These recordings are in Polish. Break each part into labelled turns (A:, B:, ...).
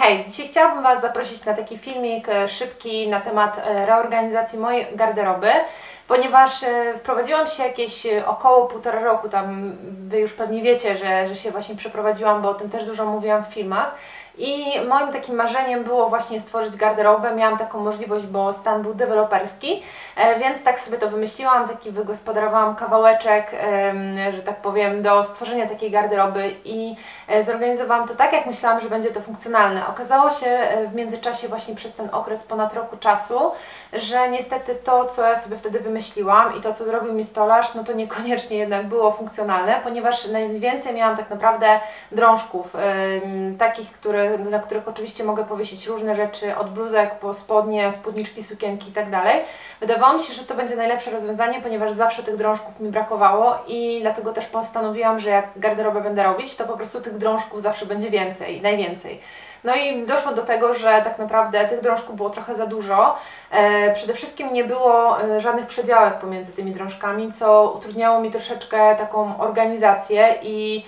A: Hej, dzisiaj chciałabym Was zaprosić na taki filmik e, szybki na temat e, reorganizacji mojej garderoby, ponieważ e, wprowadziłam się jakieś około półtora roku, tam Wy już pewnie wiecie, że, że się właśnie przeprowadziłam, bo o tym też dużo mówiłam w filmach. I moim takim marzeniem było właśnie stworzyć garderobę. Miałam taką możliwość, bo stan był deweloperski, e, więc tak sobie to wymyśliłam, taki wygospodarowałam kawałeczek, że tak powiem, do stworzenia takiej garderoby i e, zorganizowałam to tak, jak myślałam, że będzie to funkcjonalne. Okazało się e, w międzyczasie właśnie przez ten okres ponad roku czasu, że niestety to, co ja sobie wtedy wymyśliłam i to, co zrobił mi stolarz, no to niekoniecznie jednak było funkcjonalne, ponieważ najwięcej miałam tak naprawdę drążków, takich, które, na których oczywiście mogę powiesić różne rzeczy, od bluzek po spodnie, spódniczki, sukienki i tak. Wydawało mi się, że to będzie najlepsze rozwiązanie, ponieważ zawsze tych drążków mi brakowało i dlatego też postanowiłam, że jak garderobę będę robić, to po prostu tych drążków zawsze będzie więcej, najwięcej. No i doszło do tego, że tak naprawdę tych drążków było trochę za dużo. E, przede wszystkim nie było e, żadnych przedziałek pomiędzy tymi drążkami, co utrudniało mi troszeczkę taką organizację i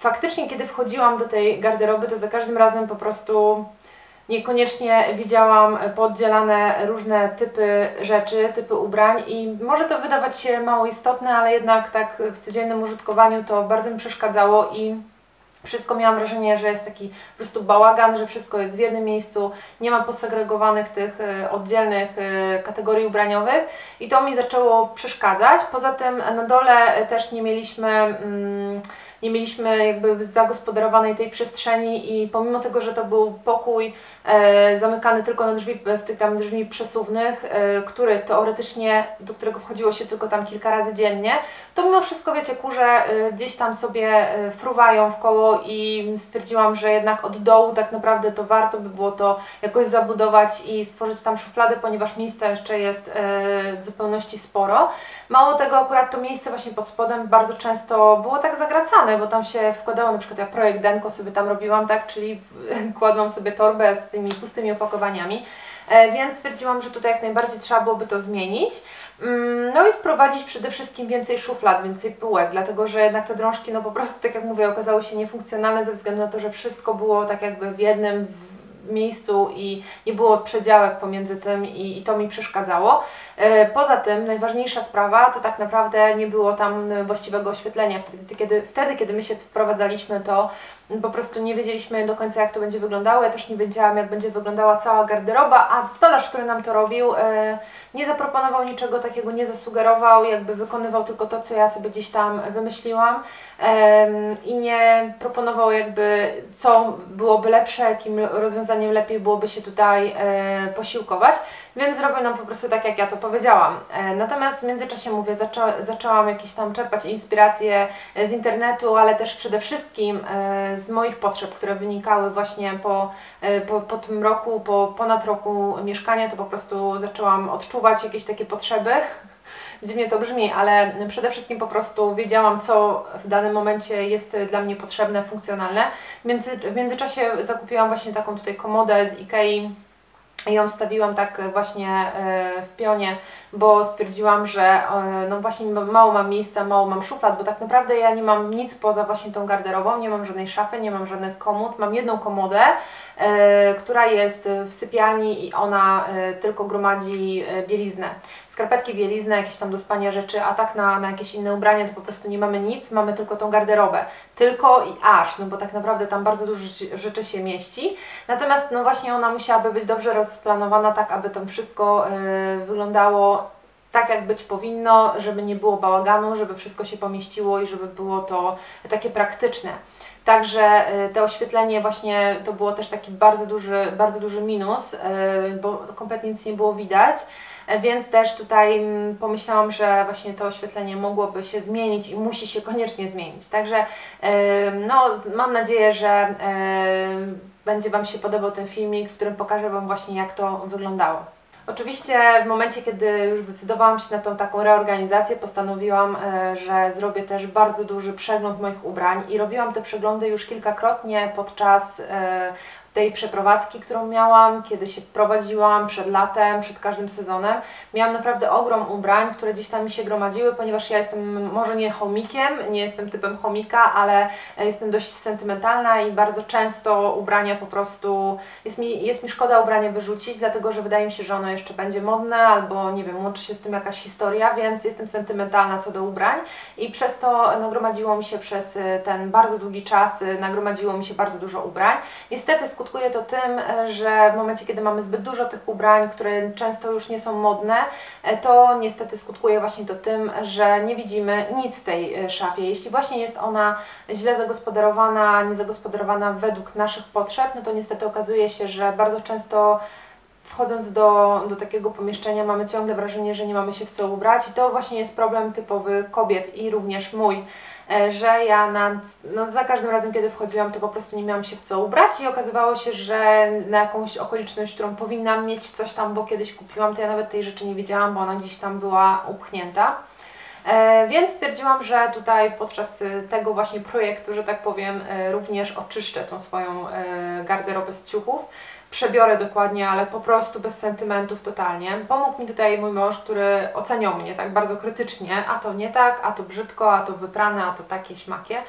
A: faktycznie kiedy wchodziłam do tej garderoby, to za każdym razem po prostu niekoniecznie widziałam poddzielane różne typy rzeczy, typy ubrań i może to wydawać się mało istotne, ale jednak tak w codziennym użytkowaniu to bardzo mi przeszkadzało i wszystko miałam wrażenie, że jest taki po prostu bałagan, że wszystko jest w jednym miejscu, nie ma posegregowanych tych e, oddzielnych e, kategorii ubraniowych i to mi zaczęło przeszkadzać. Poza tym na dole też nie mieliśmy mm, nie mieliśmy jakby zagospodarowanej tej przestrzeni i pomimo tego, że to był pokój e, zamykany tylko na drzwi, z tych tam drzwi przesuwnych, e, który teoretycznie, do którego wchodziło się tylko tam kilka razy dziennie, to mimo wszystko wiecie, kurze e, gdzieś tam sobie e, fruwają w koło i stwierdziłam, że jednak od dołu tak naprawdę to warto by było to jakoś zabudować i stworzyć tam szuflady, ponieważ miejsca jeszcze jest e, w zupełności sporo. Mało tego, akurat to miejsce właśnie pod spodem bardzo często było tak zagracane, bo tam się wkładało, na przykład ja projekt Denko sobie tam robiłam, tak, czyli kładłam sobie torbę z tymi pustymi opakowaniami, e, więc stwierdziłam, że tutaj jak najbardziej trzeba byłoby to zmienić. Mm, No i wprowadzić przede wszystkim więcej szuflad, więcej półek, dlatego że jednak te drążki, no po prostu, tak jak mówię, okazały się niefunkcjonalne ze względu na to, że wszystko było tak jakby w jednym miejscu i nie było przedziałek pomiędzy tym i, i to mi przeszkadzało. E, Poza tym najważniejsza sprawa to tak naprawdę nie było tam właściwego oświetlenia. Wtedy kiedy, wtedy, kiedy my się wprowadzaliśmy, to po prostu nie wiedzieliśmy do końca jak to będzie wyglądało. Ja też nie wiedziałam jak będzie wyglądała cała garderoba, a stolarz, który nam to robił, e, nie zaproponował niczego takiego, nie zasugerował, jakby wykonywał tylko to, co ja sobie gdzieś tam wymyśliłam i nie proponował jakby co byłoby lepsze, jakim rozwiązaniem lepiej byłoby się tutaj e, posiłkować, więc zrobił nam po prostu tak, jak ja to powiedziałam. E, natomiast w międzyczasie, mówię, zaczą, zaczęłam jakieś tam czerpać inspiracje e, z internetu, ale też przede wszystkim e, z moich potrzeb, które wynikały właśnie po, po, po tym roku, po ponad roku mieszkania, to po prostu zaczęłam odczuwać jakieś takie potrzeby. Dziwnie to brzmi, ale przede wszystkim po prostu wiedziałam, co w danym momencie jest dla mnie potrzebne, funkcjonalne. W, w międzyczasie zakupiłam właśnie taką tutaj komodę z Ikei ją stawiłam tak właśnie e, w pionie, bo stwierdziłam, że e, no właśnie mało mam miejsca, mało mam szuflad, bo tak naprawdę ja nie mam nic poza właśnie tą garderobą, nie mam żadnej szafy, nie mam żadnych komód, mam jedną komodę, e, która jest w sypialni i ona e, tylko gromadzi bieliznę. Skarpetki, bieliznę, jakieś tam do spania rzeczy, a tak na, na jakieś inne ubrania to po prostu nie mamy nic, mamy tylko tą garderobę. Tylko i aż, no bo tak naprawdę tam bardzo dużo rzeczy- się mieści. Natomiast no właśnie ona musiałaby być dobrze rozplanowana tak, aby to wszystko wyglądało tak, jak być powinno, żeby nie było bałaganu, żeby wszystko się pomieściło i żeby było to takie praktyczne. Także y, to oświetlenie właśnie to było też taki bardzo duży, bardzo duży minus, y, bo kompletnie nic nie było widać. E, Więc też tutaj mm, pomyślałam, że właśnie to oświetlenie mogłoby się zmienić i musi się koniecznie zmienić. Także e, no, mam nadzieję, że będzie Wam się podobał ten filmik, w którym pokażę Wam właśnie jak to wyglądało. Oczywiście w momencie, kiedy już zdecydowałam się na tą taką reorganizację, postanowiłam, e, że zrobię też bardzo duży przegląd moich ubrań i robiłam te przeglądy już kilkakrotnie podczas e, tej przeprowadzki, którą miałam, kiedy się prowadziłam przed latem, przed każdym sezonem. Miałam naprawdę ogrom ubrań, które gdzieś tam mi się gromadziły, ponieważ ja jestem może nie chomikiem, nie jestem typem chomika, ale jestem dość sentymentalna i bardzo często ubrania po prostu, jest mi, jest mi szkoda ubrania wyrzucić, dlatego że wydaje mi się, że ono jeszcze będzie modne albo nie wiem, łączy się z tym jakaś historia, więc jestem sentymentalna co do ubrań i przez to nagromadziło mi się przez ten bardzo długi czas, nagromadziło mi się bardzo dużo ubrań. Niestety skutkuje to tym, e, że w momencie, kiedy mamy zbyt dużo tych ubrań, które często już nie są modne, e, to niestety skutkuje właśnie to tym, że nie widzimy nic w tej e, szafie. Jeśli właśnie jest ona źle zagospodarowana, niezagospodarowana według naszych potrzeb, no to niestety okazuje się, że bardzo często wchodząc do, do takiego pomieszczenia mamy ciągle wrażenie, że nie mamy się w co ubrać i to właśnie jest problem typowy kobiet i również mój. E, że ja na, no za każdym razem, kiedy wchodziłam, to po prostu nie miałam się w co ubrać i okazywało się, że na jakąś okoliczność, którą powinnam mieć coś tam, bo kiedyś kupiłam, to ja nawet tej rzeczy nie wiedziałam, bo ona gdzieś tam była upchnięta. E, więc stwierdziłam, że tutaj podczas tego właśnie projektu, że tak powiem, e, również oczyszczę tą swoją garderobę z ciuchów przebiorę dokładnie, ale po prostu bez sentymentów totalnie. Pomógł mi tutaj mój mąż, który oceniał mnie tak bardzo krytycznie, a to nie tak, a to brzydko, a to wyprane, a to takie śmakie.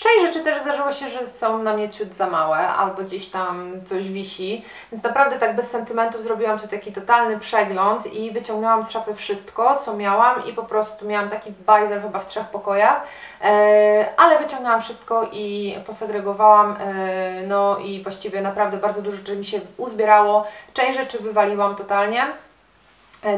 A: Część rzeczy też zdarzyło się, że są na mnie ciut za małe, albo gdzieś tam coś wisi, więc naprawdę tak bez sentymentów zrobiłam tu taki totalny przegląd i wyciągnęłam z szafy wszystko, co miałam i po prostu miałam taki bajzel chyba w trzech pokojach, e, ale wyciągnęłam wszystko i posegregowałam, e, no i właściwie naprawdę bardzo dużo rzeczy mi się uzbierało, część rzeczy wywaliłam totalnie,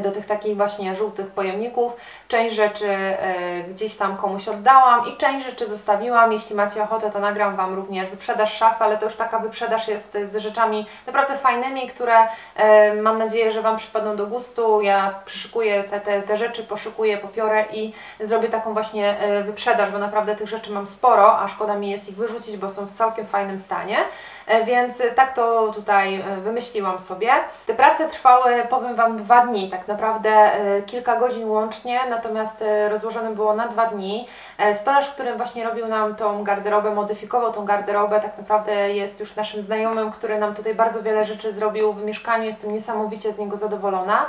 A: do tych takich właśnie żółtych pojemników. Część rzeczy e, gdzieś tam komuś oddałam i część rzeczy zostawiłam. Jeśli macie ochotę, to nagram Wam również wyprzedaż szafy, ale to już taka wyprzedaż jest z rzeczami naprawdę fajnymi, które e, mam nadzieję, że Wam przypadną do gustu. Ja przyszykuję te, te, te rzeczy, poszukuję, popiorę i zrobię taką właśnie wyprzedaż, bo naprawdę tych rzeczy mam sporo, a szkoda mi jest ich wyrzucić, bo są w całkiem fajnym stanie. Więc tak to tutaj wymyśliłam sobie. Te prace trwały, powiem Wam, dwa dni tak naprawdę e, kilka godzin łącznie, natomiast e, rozłożone było na dwa dni. E, stolarz, który właśnie robił nam tą garderobę, modyfikował tą garderobę, tak naprawdę jest już naszym znajomym, który nam tutaj bardzo wiele rzeczy zrobił w mieszkaniu, jestem niesamowicie z niego zadowolona.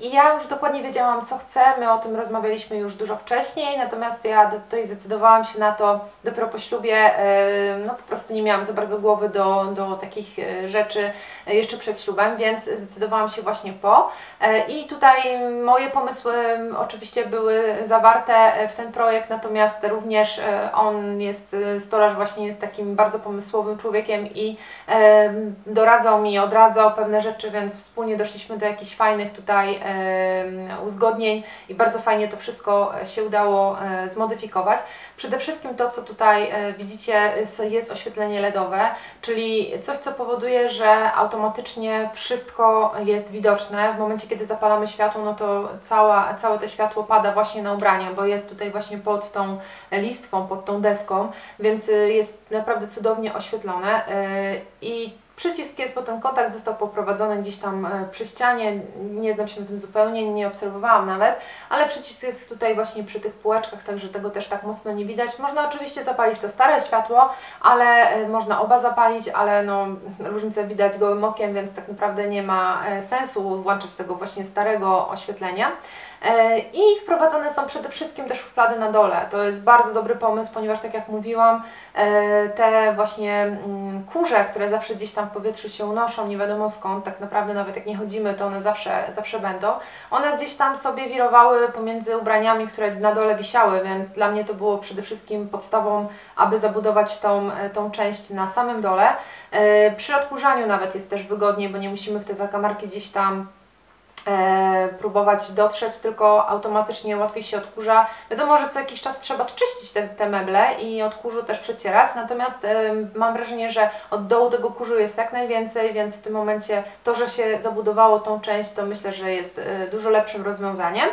A: I ja już dokładnie wiedziałam, co chcę. My o tym rozmawialiśmy już dużo wcześniej, natomiast ja tutaj zdecydowałam się na to dopiero po ślubie. No po prostu nie miałam za bardzo głowy do, do takich rzeczy jeszcze przed ślubem, więc zdecydowałam się właśnie po. I tutaj moje pomysły oczywiście były zawarte w ten projekt, natomiast również on jest, stolarz właśnie jest takim bardzo pomysłowym człowiekiem i doradzał mi, odradzał pewne rzeczy, więc wspólnie doszliśmy do jakichś fajnych tutaj uzgodnień i bardzo fajnie to wszystko się udało e, zmodyfikować. Przede wszystkim to, co tutaj e, widzicie, jest oświetlenie LEDowe, czyli coś, co powoduje, że automatycznie wszystko jest widoczne. W momencie, kiedy zapalamy światło, no to cała, całe to światło pada właśnie na ubrania, bo jest tutaj właśnie pod tą listwą, pod tą deską, więc e, jest naprawdę cudownie oświetlone i Przycisk jest, bo ten kontakt został poprowadzony gdzieś tam e, przy ścianie, nie znam się na tym zupełnie, nie obserwowałam nawet, ale przycisk jest tutaj właśnie przy tych półeczkach, także tego też tak mocno nie widać. Można oczywiście zapalić to stare światło, ale e, można oba zapalić, ale no różnicę widać gołym okiem, więc tak naprawdę nie ma e, sensu włączać tego właśnie starego oświetlenia. E, I wprowadzone są przede wszystkim te szuflady na dole. To jest bardzo dobry pomysł, ponieważ tak jak mówiłam, e, te właśnie mm, kurze, które zawsze gdzieś tam w powietrzu się unoszą, nie wiadomo skąd, tak naprawdę nawet jak nie chodzimy, to one zawsze, zawsze będą. One gdzieś tam sobie wirowały pomiędzy ubraniami, które na dole wisiały, więc dla mnie to było przede wszystkim podstawą, aby zabudować tą, e, tą część na samym dole. Przy odkurzaniu nawet jest też wygodniej, bo nie musimy w te zakamarki gdzieś tam próbować dotrzeć, tylko automatycznie łatwiej się odkurza. Wiadomo, że co jakiś czas trzeba czyścić te, te meble i od kurzu też przecierać, natomiast e, mam wrażenie, że od dołu tego kurzu jest jak najwięcej, więc w tym momencie to, że się zabudowało tą część, to myślę, że jest e, dużo lepszym rozwiązaniem.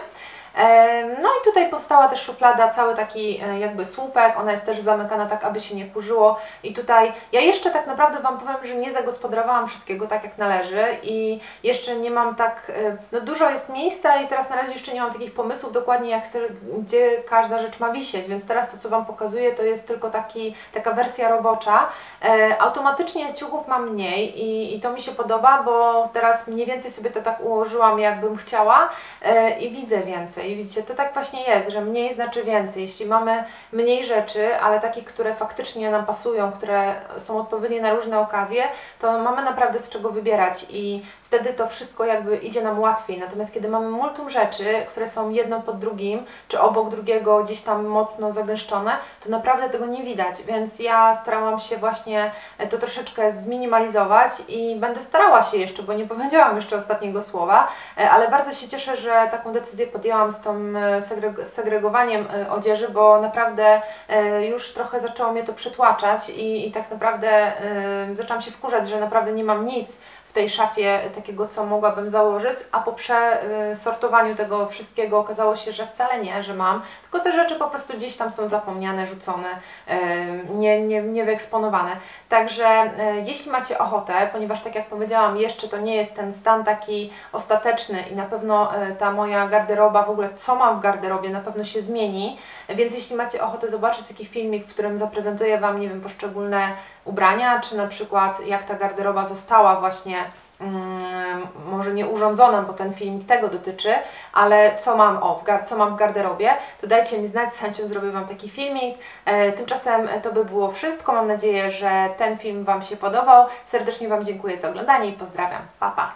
A: No i tutaj powstała też szuflada, cały taki e, jakby słupek, ona jest też zamykana tak, aby się nie kurzyło. I tutaj ja jeszcze tak naprawdę Wam powiem, że nie zagospodarowałam wszystkiego tak jak należy. I jeszcze nie mam tak, e, no dużo jest miejsca i teraz na razie jeszcze nie mam takich pomysłów dokładnie jak chcę, gdzie każda rzecz ma wisieć, więc teraz to co Wam pokazuję to jest tylko taki, taka wersja robocza. E, automatycznie ciuchów mam mniej i, i to mi się podoba, bo teraz mniej więcej sobie to tak ułożyłam jakbym chciała. E, i widzę więcej. I widzicie, to tak właśnie jest, że mniej znaczy więcej. Jeśli mamy mniej rzeczy, ale takich, które faktycznie nam pasują, które są odpowiednie na różne okazje, to mamy naprawdę z czego wybierać i wtedy to wszystko jakby idzie nam łatwiej. Natomiast kiedy mamy multum rzeczy, które są jedno pod drugim, czy obok drugiego gdzieś tam mocno zagęszczone, to naprawdę tego nie widać. Więc ja starałam się właśnie to troszeczkę zminimalizować i będę starała się jeszcze, bo nie powiedziałam jeszcze ostatniego słowa, e, ale bardzo się cieszę, że taką decyzję podjęłam z tym e, segreg- segregowaniem e, odzieży, bo naprawdę e, już trochę zaczęło mnie to przytłaczać i, i tak naprawdę e, zaczęłam się wkurzać, że naprawdę nie mam nic w tej szafie takiego, co mogłabym założyć, a po przesortowaniu tego wszystkiego okazało się, że wcale nie, że mam, tylko te rzeczy po prostu gdzieś tam są zapomniane, rzucone, e, nie, nie, nie wyeksponowane. Także e, jeśli macie ochotę, ponieważ tak jak powiedziałam, jeszcze to nie jest ten stan taki ostateczny i na pewno ta moja garderoba, w ogóle co mam w garderobie na pewno się zmieni, więc jeśli macie ochotę zobaczyć taki filmik, w którym zaprezentuję Wam, nie wiem, poszczególne ubrania, czy na przykład jak ta garderoba została właśnie może nie urządzona, bo ten filmik tego dotyczy, ale co mam, o, co mam w garderobie, to dajcie mi znać, z chęcią zrobię Wam taki filmik. E, tymczasem to by było wszystko. Mam nadzieję, że ten film Wam się podobał. Serdecznie Wam dziękuję za oglądanie i pozdrawiam. Pa, pa!